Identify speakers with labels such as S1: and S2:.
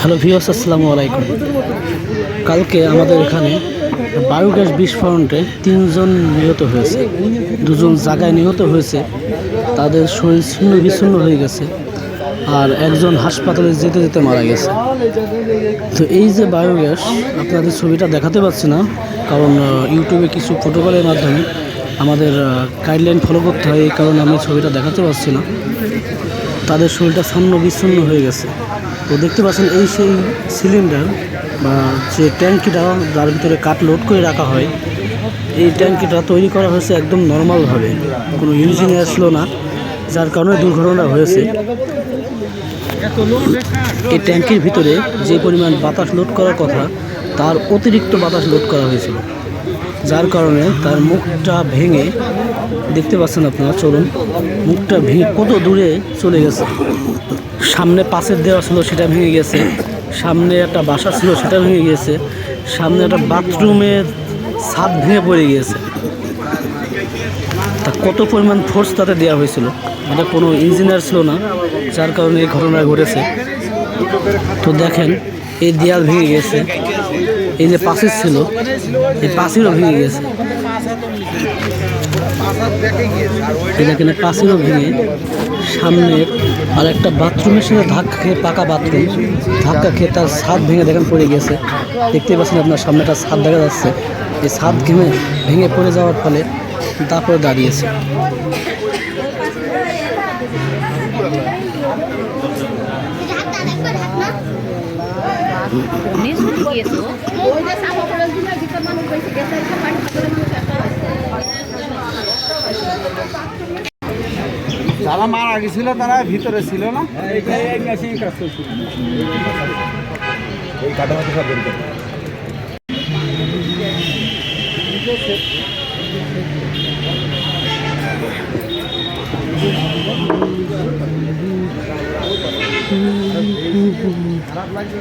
S1: Hello ভিওস আসসালামু আলাইকুম। কালকে আমাদের এখানে বায়োগ্যাস বিস্ফোরণে তিনজন নিহত হয়েছে, দুজন জায়গায় নিহত হয়েছে। তাদের শরীর ছিন্ন বিচ্ছিন্ন হয়ে গেছে আর একজন হাসপাতালে যেতে যেতে মারা গেছে। তো এই যে বায়োগ্যাস আপনাদের ছবিটা দেখাতে পারছি না, কারণ ইউটিউবে কিছু প্রোটোকলের মাধ্যমে আমাদের গাইডলাইন ফলো করতে হয়, এই কারণে আমি ছবিটা দেখাতে পারছি না। তাদের শরীরটা ছন্ন বিচ্ছন্ন হয়ে গেছে। তো দেখতে পাচ্ছেন এই সেই সিলিন্ডার বা যে ট্যাঙ্কিটা যার ভিতরে কাঠ লোড করে রাখা হয়, এই ট্যাঙ্কিটা তৈরি করা হয়েছে একদম নর্মালভাবে কোনো ইঞ্জিনিয়ার ছিল না, যার কারণে দুর্ঘটনা হয়েছে। এই ট্যাঙ্কির ভিতরে যে পরিমাণ বাতাস লোড করার কথা, তার অতিরিক্ত বাতাস লোড করা হয়েছিল, যার কারণে তার মুখটা ভেঙে দেখতে পাচ্ছেন আপনারা, চলুন। মুখটা ভেঙে কত দূরে চলে গেছে। সামনে পাশের দেওয়া ছিল, সেটা ভেঙে গেছে। সামনে একটা বাসা ছিল, সেটা ভেঙে গেছে। সামনে একটা বাথরুমের ছাদ ভেঙে পড়ে গিয়েছে তা কত পরিমাণ ফোর্স তাতে দেওয়া হয়েছিল? এটা কোনো ইঞ্জিনিয়ার ছিল না, যার কারণে এই ঘটনা ঘটেছে। তো দেখেন, এই দেয়াল ভেঙে গেছে। এই যে পাশের ছিল, এই পাশেরও ভেঙে গেছে। দেখেন পাশেরও ভেঙে সামনের আর একটা বাথরুমের সাথে ধাক্কা খেয়ে পাকা বাথরুম। ধাক্কা খেয়ে তার ছাদ ভেঙে দেখেন পড়ে গেছে দেখতে পাচ্ছেন আপনার সামনে একটা ছাদ দেখা যাচ্ছে। এই ছাদ ঘেমে ভেঙে পড়ে যাওয়ার ফলে তারপরে দাঁড়িয়েছে।
S2: যারা মারা গেছিল তারা ভিতরে ছিল না? খারাপ লাগছে